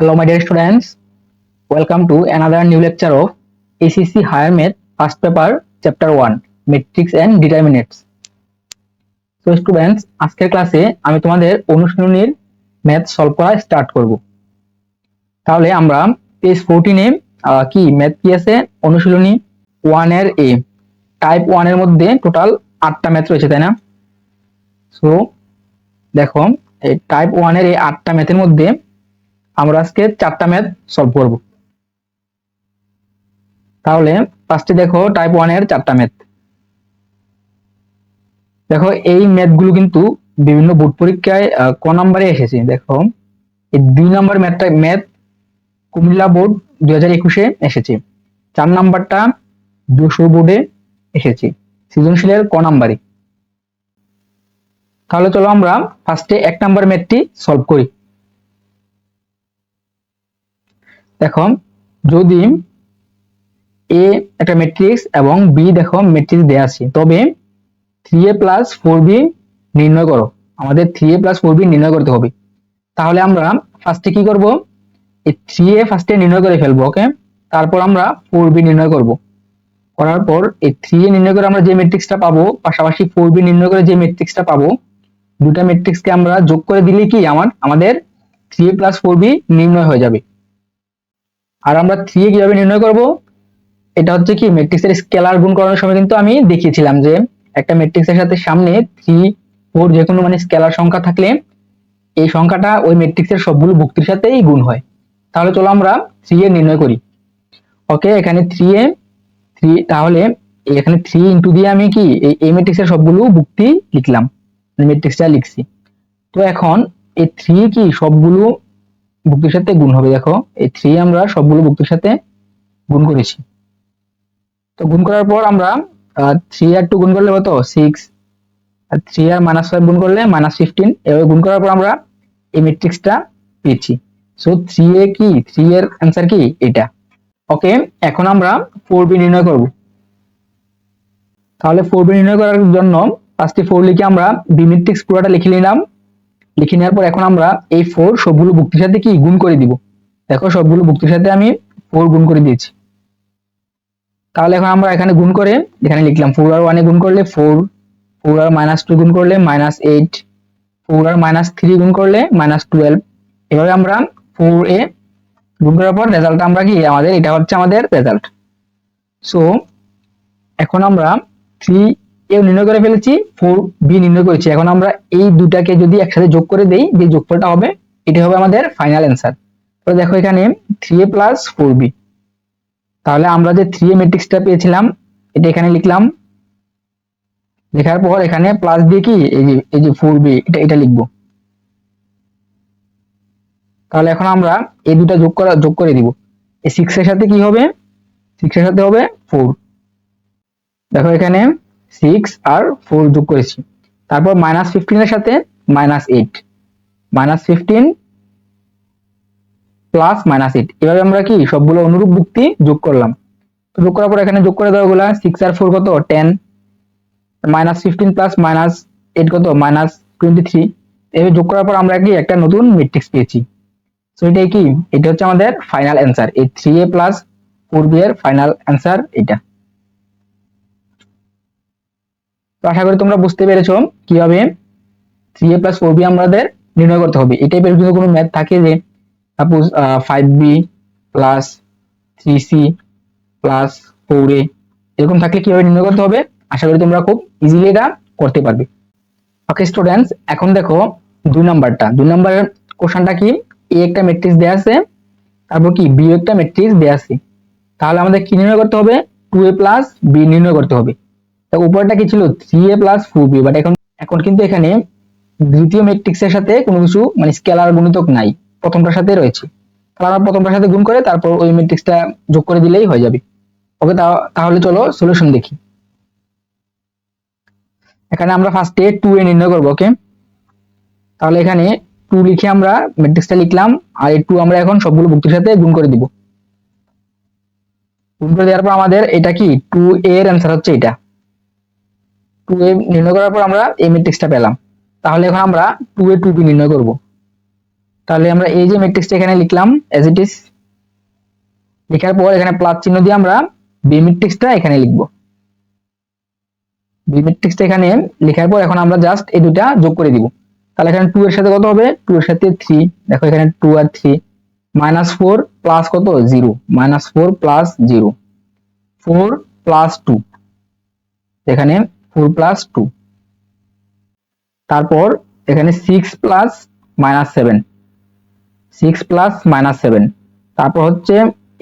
Hello, my dear students. Welcome to another new lecture of ACC Higher Math First Paper Chapter 1 Matrix and Determinants. So students, আজকের ক্লাসে আমি তোমাদের অনুশীলনীর math solve করা start করব তাহলে আমরা পেজ ফোরটিনে কি ম্যাথ কি আছে অনুশীলনী ওয়ানের এ টাইপ ওয়ানের মধ্যে টোটাল আটটা ম্যাথ রয়েছে তাই না সো দেখো এই টাইপ ওয়ানের এই আটটা ম্যাথের মধ্যে আমরা আজকে চারটা ম্যাথ সলভ করব। তাহলে ফার্স্টে দেখো টাইপ ওয়ানের চারটা ম্যাথ দেখো এই ম্যাথগুলো কিন্তু বিভিন্ন বোর্ড পরীক্ষায় ক নাম্বারে এসেছে। দেখো, এই দুই নাম্বার ম্যাথটা ম্যাথ কুমিল্লা বোর্ড দুই হাজার একুশে এসেছে। চার নাম্বারটা যশোর বোর্ডে এসেছে। সৃজনশীলের ক নাম্বারে তাহলে চলো আমরা ফার্স্টে এক নাম্বার ম্যাথটি সলভ করি। দেখো যদি এ একটা ম্যাট্রিক্স এবং বি দেখো ম্যাট্রিক্স দেয়া আছে, তবে three A plus four B নির্ণয় করো। আমাদের three A plus four B নির্ণয় করতে হবে। তাহলে আমরা ফার্স্টে কি করব? এই থ্রি এ ফার্স্টে নির্ণয় করে ফেলব ওকে তারপর আমরা ফোর বি নির্ণয় করব। করার পর এই থ্রি এ নির্ণয় করে আমরা যে ম্যাট্রিক্সটা পাবো, পাশাপাশি ফোর বি নির্ণয় করে যে ম্যাট্রিক্সটা পাবো দুটা ম্যাট্রিক্সকে আমরা যোগ করে দিলে কি আমার, আমাদের three A plus four B নির্ণয় হয়ে যাবে। আর আমরা থ্রি এ কীভাবে নির্ণয় করব? এটা হচ্ছে কি ম্যাট্রিক্সের স্কেলার গুণ করানোর সময় কিন্তু আমি দেখিয়েছিলাম যে একটা ম্যাট্রিক্সের সাথে সামনে থ্রি ফোর যে কোনো মানে স্কেলার সংখ্যা থাকলে এই সংখ্যাটা ওই ম্যাট্রিক্সের সবগুলো ভুক্তির সাথেই গুণ হয়। তাহলে চলো আমরা থ্রি এ নির্ণয় করি। ওকে এখানে থ্রি এ থ্রি তাহলে এখানে থ্রি ইন্টু দিয়ে আমি কি এই ম্যাট্রিক্সের সবগুলো ভুক্তি লিখলাম। ম্যাট্রিক্সটা লিখছি। তো এখন এই থ্রি কি সবগুলো ভুক্তির সাথে গুণ হবে, দেখো। এই থ্রি আমরা সবগুলো ভুক্তির সাথে গুণ করেছি। তো গুণ করার পর আমরা থ্রি আর টু গুণ করলে কত? সিক্স আর থ্রি আর মাইনাস ফাইভ গুণ করলে মাইনাস ফিফটিন এভাবে গুণ করার পর আমরা এই ম্যাট্রিক্সটা পেয়েছি। সো থ্রি এ কি? থ্রি এর অ্যান্সার কি? এটা। ওকে এখন আমরা ফোর বি নির্ণয় করব। তাহলে ফোর বি নির্ণয় করার জন্য ফার্স্টে ফোর লিখে আমরা বি ম্যাট্রিক্স পুরোটা লিখে নিলাম। লিখে নেওয়ার পর এখন আমরা এই ফোর সবগুলো ভুক্তির সাথে কি গুণ করে দিব? দেখো সবগুলো ভুক্তির সাথে আমি ফোর গুণ করে দিয়েছি। তাহলে এখন আমরা এখানে গুণ করে এখানে লিখলাম ফোর আর ওয়ানে গুণ করলে ফোর ফোর আর মাইনাস টু গুণ করলে মাইনাস এইট ফোর আর মাইনাস থ্রি গুণ করলে মাইনাস টুয়েলভ এভাবে আমরা ফোর এ গুণ করার পর রেজাল্ট আমরা কি আমাদের, এটা হচ্ছে আমাদের রেজাল্ট সো এখন আমরা থ্রি এ নির্ণয় করে ফেলেছি ফোর বি নির্ণয় করেছি। এখন আমরা এই দুটাকে যদি একসাথে যোগ করে দেই, যে যোগফলটা হবে, এটা হবে আমাদের ফাইনাল অ্যান্সার তো দেখো এখানে three A plus four B তাহলে আমরা যে থ্রি এ ম্যাট্রিক্সটা পেয়েছিলাম, এটা এখানে লিখলাম। লেখার পর এখানে প্লাস দিয়ে কি? এই যে এই যে ফোর বি এটা এটা লিখব। তাহলে এখন আমরা এই দুটা যোগ করা, যোগ করে দিব। এই সিক্স এর সাথে কি হবে? সিক্স এর সাথে হবে ফোর দেখো এখানে সিক্স আর ফোর যোগ করেছি। তারপর মাইনাস ফিফটিনের সাথে minus eight minus fifteen plus minus eight এভাবে আমরা কি সবগুলো অনুরূপ যুক্তি যোগ করলাম। যোগ করার পর এখানে যোগ করে দেওয়া গুলা সিক্স আর ফোর কত? Ten minus fifteen plus minus eight কত? মাইনাস টোয়েন্টি থ্রি এভাবে যোগ করার পর আমরা কি একটা নতুন ম্যাট্রিক্স পেয়েছি। তো এটাই কি? এটা হচ্ছে আমাদের ফাইনাল অ্যান্সার এই three A plus four B এর ফাইনাল অ্যান্সার এটা তো আশা করি তোমরা বুঝতে পেরেছ কীভাবে three A plus four B আমাদের নির্ণয় করতে হবে। এই টাইপের যদি কোনো ম্যাথ থাকে যে suppose five B plus three C plus four A এরকম থাকলে কীভাবে নির্ণয় করতে হবে? আশা করি তোমরা খুব ইজিলি এটা করতে পারবে। ওকে স্টুডেন্টস এখন দেখো দুই নাম্বারটা। দুই নাম্বারের কোশ্চেনটা কি? এ একটা ম্যাট্রিক্স দেয়া আছে, তারপর কি? বি একটা ম্যাট্রিক্স দেয়া আছে। তাহলে আমাদের কি নির্ণয় করতে হবে? টু এ প্লাস বি নির্ণয় করতে হবে। তো উপরটা কি ছিল? Three A plus four B but এখন এখন কিন্তু এখানে দ্বিতীয় ম্যাট্রিক্সের সাথে কোনো কিছু মানে স্কেলার গুণিতক নাই। প্রথমটার সাথে রয়েছে। তাহলে আমরা প্রথমটার সাথে গুণ করে তারপর ওই ম্যাট্রিক্সটা যোগ করে দিলেই হয়ে যাবে। ওকে তাহলে চলো সলিউশন দেখি। এখানে আমরা ফার্স্টে টু এ নির্ণয় করব ওকে তাহলে এখানে টু লিখে আমরা ম্যাট্রিক্সটা লিখলাম, আর এই টু আমরা এখন সবগুলো ভুক্তির সাথে গুণ করে দিব। গুণ করে দেওয়ার পর আমাদের এটা কি? টু এর অ্যান্সার হচ্ছে এটা। টু এ নির্ণয় করার পর আমরা এই ম্যাট্রিক্সটা পেলাম। তাহলে এখন আমরা টু এ টু বি নির্ণয় করব। তাহলে আমরা এই যে ম্যাট্রিক্সটা এখানে লিখলাম এজ ইট ইজ লেখার পর এখানে প্লাস চিহ্ন দিয়ে আমরা বি ম্যাট্রিক্সটা এখানে লিখব। বি ম্যাট্রিক্সটা এখানে লেখার পর এখন আমরা জাস্ট এই দুটা যোগ করে দিব। তাহলে এখানে টু এর সাথে কত হবে? টু এর সাথে থ্রি দেখো এখানে টু আর থ্রি মাইনাস ফোর প্লাস কত? Zero minus four plus zero four plus two এখানে ফোর প্লাস টু তারপর এখানে six plus minus seven six plus minus seven তারপর হচ্ছে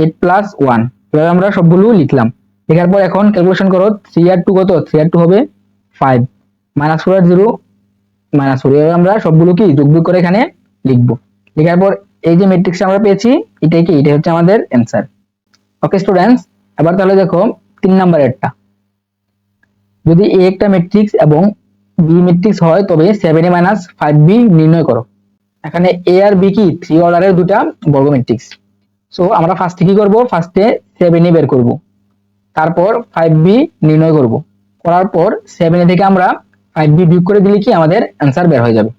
এইট প্লাস ওয়ান এভাবে আমরা সবগুলো লিখলাম। লেখার পর এখন ক্যালকুলেশন করো থ্রি আর টু কত? থ্রি আর টু হবে ফাইভ মাইনাস ফোর আর জিরো মাইনাস ফোর এভাবে আমরা সবগুলো কি যোগ বিয়োগ করে এখানে লিখব। লেখার পর এই যে ম্যাট্রিক্স আমরা পেয়েছি, এটাই কি? এটাই হচ্ছে আমাদের অ্যান্সার ওকে স্টুডেন্টস এবার তাহলে দেখো তিন নাম্বারেরটা যদি এ একটা ম্যাট্রিক্স এবং বি ম্যাট্রিক্স হয়, তবে seven A minus five B নির্ণয় করো। এখানে এ আর বি কি? থ্রি অর্ডারের দুটা বর্গ ম্যাট্রিক্স সো আমরা ফার্স্টে কি করব? ফার্স্টে সেভেন এ বের করব। তারপর ফাইভ বি নির্ণয় করব। করার পর সেভেন এ থেকে আমরা ফাইভ বি বিয়োগ করে দিলে কি? আমাদের অ্যান্সার বের হয়ে যাবে।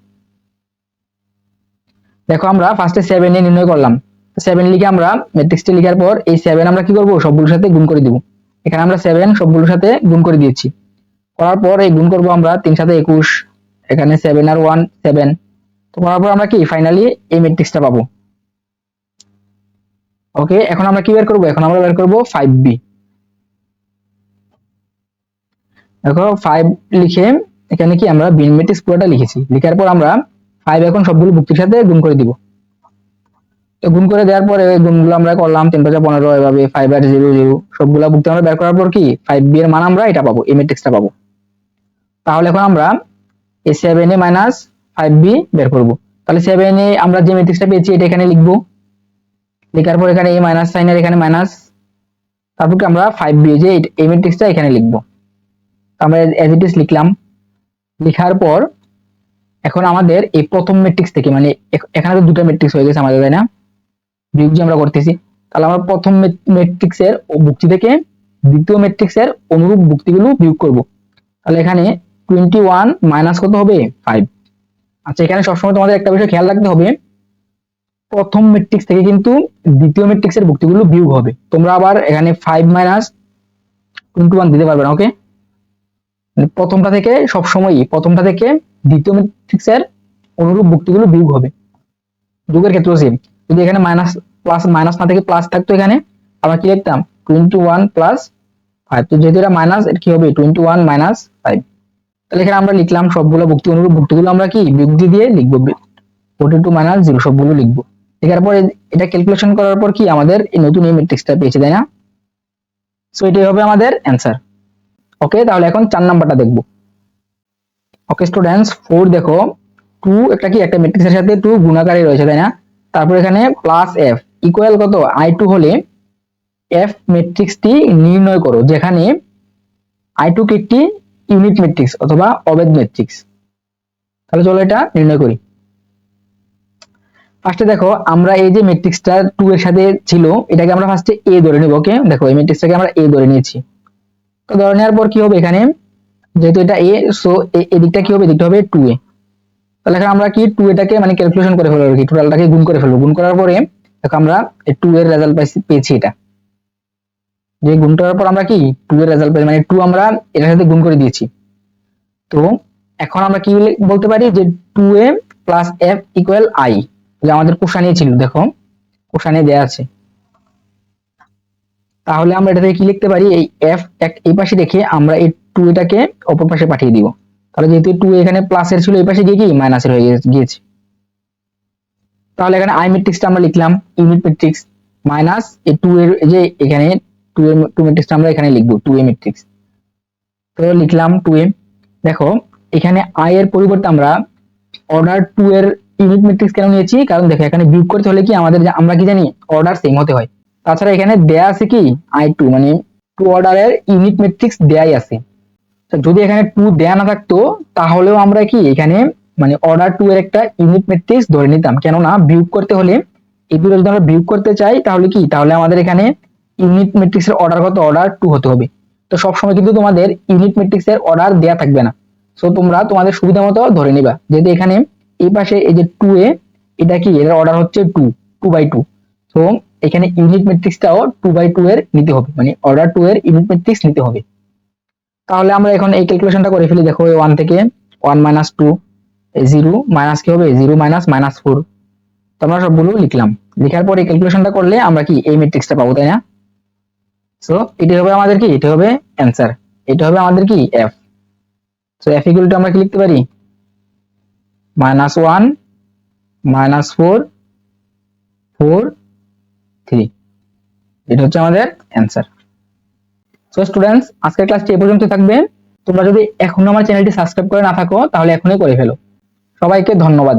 দেখো, আমরা ফার্স্টে সেভেন এ নির্ণয় করলাম। সেভেন লিখে আমরা ম্যাট্রিক্সটি লিখার পর এই সেভেন আমরা কি করব? সবগুলোর সাথে গুণ করে দিব। এখানে আমরা সেভেন সবগুলোর সাথে গুণ করে দিয়েছি। করার পর এই গুণ করব আমরা তিন সাথে একুশ, এখানে সেভেন আর ওয়ান সেভেন তো করার পর আমরা কি? ফাইনালি এই ম্যাট্রিক্সটা পাবো। ওকে এখন আমরা কি বের করব? এখন আমরা বের করব ফাইভ বি দেখো ফাইভ লিখে এখানে কি আমরা বিন ম্যাট্রিক্স পুরোটা লিখেছি। লিখার পর আমরা ফাইভ এখন সবগুলো ভুক্তির সাথে গুণ করে দিব। তো গুণ করে দেওয়ার পরে গুণগুলো আমরা করলাম তিন পাঁচা পনেরো, এভাবে ফাইভ আর জিরো জিরো সবগুলো ভুক্তি আমরা বের করার পর কি? ফাইভ বি এর মান আমরা এটা পাবো, এই ম্যাট্রিক্সটা পাবো। তাহলে এখন আমরা এই seven A minus five B বের করব। তাহলে সেভেন এ আমরা যে ম্যাট্রিক্সটা পেয়েছি, এটা এখানে লিখব। লেখার পর এখানে এই মাইনাস সাইনের এখানে মাইনাস তারপর আমরা ফাইভ বি যে এই ম্যাট্রিক্সটা এখানে লিখব। আমরা এজ ইট ইজ লিখলাম। লেখার পর এখন আমাদের এই প্রথম ম্যাট্রিক্স থেকে মানে এখ- এখানে তো দুটো ম্যাট্রিক্স হয়ে গেছে আমাদের, তাই না? বিয়োগ যে আমরা করতেছি। তাহলে আমরা প্রথম ম্যাট্রিক্সের ভুক্তি থেকে দ্বিতীয় ম্যাট্রিক্সের অনুরূপ ভুক্তিগুলো বিয়োগ করব। তাহলে এখানে টোয়েন্টি ওয়ান মাইনাস কত হবে? ফাইভ আচ্ছা এখানে সবসময় তোমাদের একটা বিষয় খেয়াল রাখতে হবে। প্রথম ম্যাট্রিক্স থেকে কিন্তু দ্বিতীয় ম্যাট্রিক্সের ভুক্তিগুলো বিয়োগ হবে। তোমরা আবার এখানে ফাইভ মাইনাস টোয়েন্টি ওয়ান দিতে পারবে না ওকে মানে প্রথমটা থেকে সবসময়ই, প্রথমটা থেকে দ্বিতীয় ম্যাট্রিক্সের অনুরূপ ভুক্তিগুলো বিয়োগ হবে। যোগের ক্ষেত্রেও সেম যদি এখানে মাইনাস প্লাস মাইনাস না থেকে প্লাস থাকতো এখানে, আমরা কি লিখতাম? টোয়েন্টি ওয়ান প্লাস ফাইভ তো যেহেতু এটা মাইনাস এটা কি হবে? টোয়েন্টি ওয়ান মাইনাস ফাইভ তাহলে এখানে আমরা লিখলাম সবগুলো ভুক্তি অনুরূপ ভুক্তিগুলো আমরা কি? বিয়োগ দিয়ে লিখব। ফোর্টি টু মাইনাস জিরো সবগুলো লিখব। লেখার পর এটা ক্যালকুলেশন করার পর কি আমাদের এই নতুন এই ম্যাট্রিক্সটা পেয়েছে, তাই না? সো এটাই হবে আমাদের অ্যান্সার ওকে তাহলে এখন চার নাম্বারটা দেখব। ওকে স্টুডেন্টস ফোর দেখো। টু একটা কি? একটা ম্যাট্রিক্সের সাথে টু গুণাকারে রয়েছে, তাই না? তারপর এখানে প্লাস এফ ইকুয়াল কত? আই টু হলে এফ ম্যাট্রিক্সটি নির্ণয় করো। যেখানে আই টু একটি ইউনিট ম্যাট্রিক্স অথবা অবেদ ম্যাট্রিক্স তাহলে চলো এটা নির্ণয় করি। ফার্স্টে দেখো, আমরা এই যে ম্যাট্রিক্সটা টু এর সাথে ছিল, এটাকে আমরা ফার্স্টে এ ধরে নিব ওকে দেখো, এই ম্যাট্রিক্সটাকে আমরা এ ধরে নিয়েছি। তো ধরে নেওয়ার পর কি হবে এখানে? যেহেতু এটা এ সো এদিকটা কি হবে? এদিকটা হবে টু এ তাহলে এখন আমরা কি টু এটাকে মানে ক্যালকুলেশন করে ফেলব আর কি? টোটালটাকে গুণ করে ফেলব। গুণ করার পরে, দেখো আমরা টু এর রেজাল্ট পেয়েছি এটা। যে গুণ করার পর আমরা কি টু এর রেজাল্ট পেয়েছি মানে টু আমরা এটার সাথে গুণ করে দিয়েছি। তো এখন আমরা কি বলতে পারি যে two A plus F equal I যে আমাদের কোষানে ছিল, দেখো কোষানে দেয়া আছে। তাহলে আমরা এটা থেকে কি লিখতে পারি? এই এফ এক এই পাশে রেখে আমরা এই টু এটাকে অপর পাশে পাঠিয়ে দিব। তাহলে যেহেতু টু এখানে প্লাসের ছিল, এই পাশে গিয়ে কি? মাইনাসের হয়ে গিয়েছে। তাহলে এখানে আই ম্যাট্রিক্সটা আমরা লিখলাম। ইউনিট ম্যাট্রিক্স মাইনাস এই টু এর যে এখানে টু এর টু ম্যাট্রিক্সটা আমরা এখানে লিখব টু এ ম্যাট্রিক্স তো লিখলাম টু এ দেখো, এখানে আই এর পরিবর্তে আমরা অর্ডার টু এর ইউনিট ম্যাট্রিক্স কেন নিয়েছি? কারণ দেখো, এখানে বিয়োগ করতে হলে কি আমাদের আমরা কি জানি অর্ডার সেম হতে হয়। তাছাড়া এখানে দেয়া আছে কি? আই টু মানে টু অর্ডারের ইউনিট ম্যাট্রিক্স দেয়াই আছে। যদি এখানে টু দেয়া না থাকতো, তাহলেও আমরা কি এখানে মানে অর্ডার টু এর একটা ইউনিট ম্যাট্রিক্স ধরে নিতাম। কেননা বিয়োগ করতে হলে এই দুটো যদি আমরা বিয়োগ করতে চাই, তাহলে কি? তাহলে আমাদের এখানে ইউনিট ম্যাট্রিক্স এর অর্ডার টু হতে হবে। তো সবসময় কিন্তু তোমাদের ইউনিট ম্যাট্রিক্স এর অর্ডার দেয়া থাকবে না। সো তোমরা তোমাদের সুবিধা মতো ধরে নিবা। যেহেতু এখানে এই পাশে এই যে টু এ, এটা কি? এর অর্ডার হচ্ছে টু টু বাই টু তো এখানে ইউনিট ম্যাট্রিক্সটাও টু বাই টু এর নিতে হবে। মানে অর্ডার টু এর ইউনিট ম্যাট্রিক্স নিতে হবে। তাহলে আমরা এখন এই ক্যালকুলেশনটা করে ফেলি। দেখো ওয়ান থেকে one minus two zero minus কি হবে? জিরো মাইনাস মাইনাস ফোর তো আমরা সবগুলো লিখলাম। লেখার পর এই ক্যালকুলেশনটা করলে আমরা কি? এই ম্যাট্রিক্সটা পাবো, তাই না? সো এটি হবে আমাদের কি? এটা হবে অ্যান্সার এটা হবে আমাদের কি? F so F equal to আমরা কি লিখতে পারি? Minus one minus four four three এটা হচ্ছে আমাদের অ্যান্সার সো স্টুডেন্টস আজকের ক্লাসটি এ পর্যন্ত থাকবে। তোমরা যদি এখনও আমার চ্যানেলটি সাবস্ক্রাইব করে না থাকো, তাহলে এখনই করে ফেলো। সবাইকে ধন্যবাদ।